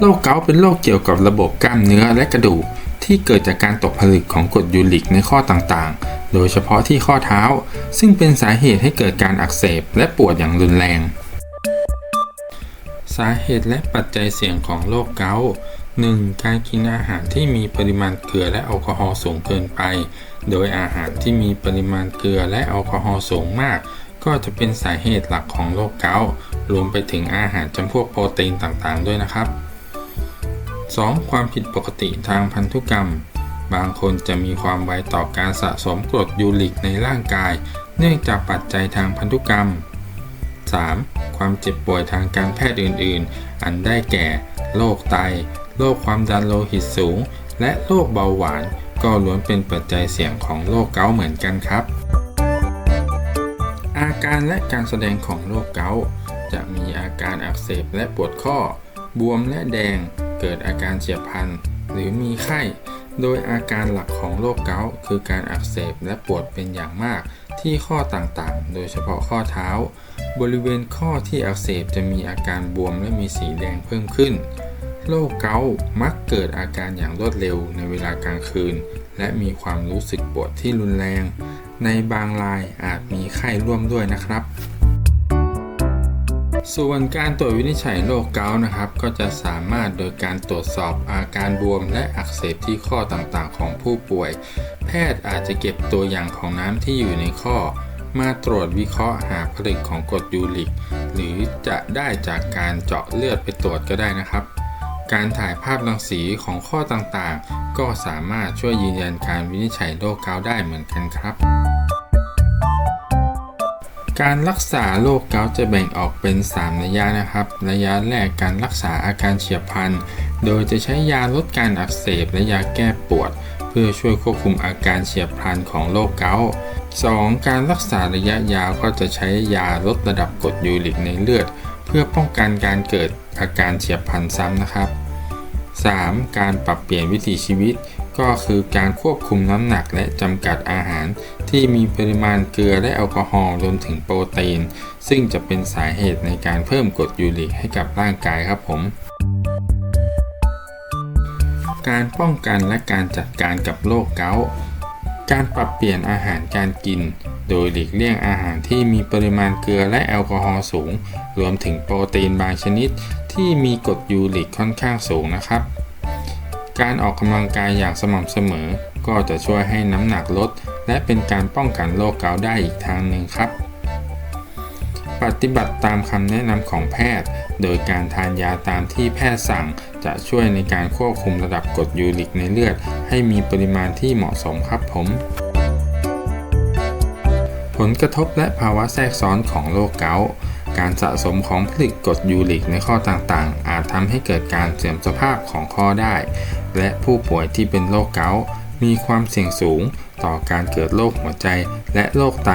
โรคเกาต์เป็นโรคเกี่ยวกับระบบกล้ามเนื้อและกระดูกที่เกิดจากการตกผลึกของกรดยูริกในข้อต่างๆ โดยเฉพาะที่ข้อเท้า ซึ่งเป็นสาเหตุให้เกิดการอักเสบและปวดอย่างรุนแรง สาเหตุและปัจจัยเสี่ยงของโรคเกาต์ 1. การกินอาหารที่มีปริมาณเกลือและแอลกอฮอล์สูงเกินไป โดยอาหารที่มีปริมาณเกลือและแอลกอฮอล์สูงมาก ก็จะเป็นสาเหตุหลักของโรคเกาต์ รวมไปถึงอาหารจำพวกโปรตีนต่างๆ ด้วยนะครับ 2. ความผิดปกติทางพันธุกรรม บางคนจะมีความไวต่อการสะสมกรดยูริกในร่างกาย เนื่องจากปัจจัยทางพันธุกรรม 3. ความเจ็บป่วยทางการแพทย์อื่น ๆ อันได้แก่ โรคไต โรคความดันโลหิตสูง และโรคเบาหวาน ก็ล้วนเป็นปัจจัยเสี่ยงของโรคเกาต์เหมือนกันครับ อาการและการแสดงของโรคเกาต์จะมีอาการอักเสบและปวดข้อบวมและแดง เกิดอาการเฉียบพลันหรือมีไข้ โดยอาการหลักของโรคเกาต์คือการอักเสบและปวดเป็นอย่างมากที่ข้อต่างๆ โดยเฉพาะข้อเท้า บริเวณข้อที่อักเสบจะมีอาการบวมและมีสีแดงเพิ่มขึ้น โรคเกาต์มักเกิดอาการอย่างรวดเร็วในเวลากลางคืน และมีความรู้สึกปวดที่รุนแรง ในบางรายอาจมีไข้ร่วมด้วยนะครับ ส่วนการตรวจวินิจฉัยโรคเกาต์นะครับ ก็จะสามารถโดยการตรวจสอบอาการบวมและอักเสบที่ข้อต่างๆ ของผู้ป่วย แพทย์อาจจะเก็บตัวอย่างของน้ำที่อยู่ในข้อ มาตรวจวิเคราะห์หาผลึกของกรดยูริก หรือจะได้จากการเจาะเลือดไปตรวจก็ได้นะครับ การถ่ายภาพรังสีของข้อต่างๆ ก็สามารถช่วยยืนยันการวินิจฉัยโรคเกาต์ได้เหมือนกันครับ การรักษาโรคเกาต์จะแบ่งออกเป็น 3 ระยะนะครับ ระยะแรกการรักษาอาการเฉียบพลัน โดยจะใช้ยาลดการอักเสบและยาแก้ปวด เพื่อช่วยควบคุมอาการเฉียบพลันของโรคเกาต์ 2. การรักษาระยะยาวก็จะใช้ยาลดระดับกรดยูริกในเลือด เพื่อป้องกันการเกิดอาการเฉียบพลันซ้ำนะครับ 3. การปรับเปลี่ยนวิถีชีวิต ก็คือการควบคุมน้ำหนักและจำกัดอาหาร ที่มีปริมาณเกลือและแอลกอฮอล์รวมถึงโปรตีน ซึ่งจะเป็นสาเหตุในการเพิ่มกรดยูริกให้กับร่างกายครับผม การป้องกันและการจัดการกับโรคเกาต์ การปรับเปลี่ยนอาหารการกิน โดยหลีกเลี่ยงอาหารที่มีปริมาณเกลือและแอลกอฮอล์สูง รวมถึงโปรตีนบางชนิด ที่มีกรดยูริกค่อนข้างสูงนะครับ การออกกำลังกายอย่างสม่ำเสมอ ก็จะช่วยให้น้ำหนักลด และเป็นการป้องกันโรคเกาต์ได้อีกทางหนึ่งครับ ปฏิบัติตามคำแนะนำของแพทย์ โดยการทานยาตามที่แพทย์สั่ง จะช่วยในการควบคุมระดับกรดยูริกในเลือด ให้มีปริมาณที่เหมาะสมครับผม ผลกระทบและภาวะแทรกซ้อนของโรคเกาต์การสะสมของผลึกกรดยูริกในข้อต่างๆ อาจทำให้เกิดการเสื่อมสภาพของข้อได้ และผู้ป่วยที่เป็นโรคเกาต์ มีความเสี่ยงสูงต่อการเกิดโรคหัวใจและโรคไต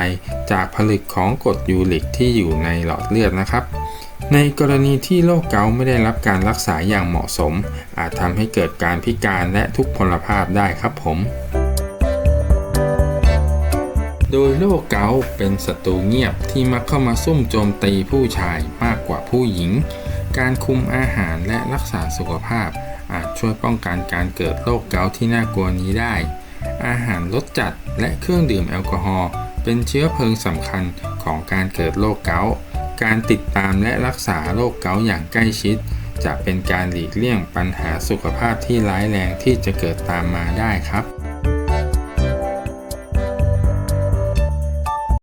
จากผลึกของกรดยูริกที่อยู่ในหลอดเลือดนะครับ ในกรณีที่โรคเกาต์ไม่ได้รับการรักษาอย่างเหมาะสม อาจทำให้เกิดการพิการและทุกพลภาพได้ครับผม โดยโรคเกาต์เป็นศัตรูเงียบที่มักเข้ามาซุ่มโจมตีผู้ชายมากกว่าผู้หญิง การคุมอาหารและรักษาสุขภาพ อาจช่วยป้องกันการเกิดโรคเกาต์ที่น่ากลัวนี้ได้ อาหารรสจัดและเครื่องดื่มแอลกอฮอล์เป็นเชื้อเพลิงสำคัญของการเกิดโรคเกาต์การติดตามและรักษาโรคเกาต์อย่างใกล้ชิด จะเป็นการหลีกเลี่ยงปัญหาสุขภาพที่ร้ายแรงที่จะเกิดตามมาได้ครับ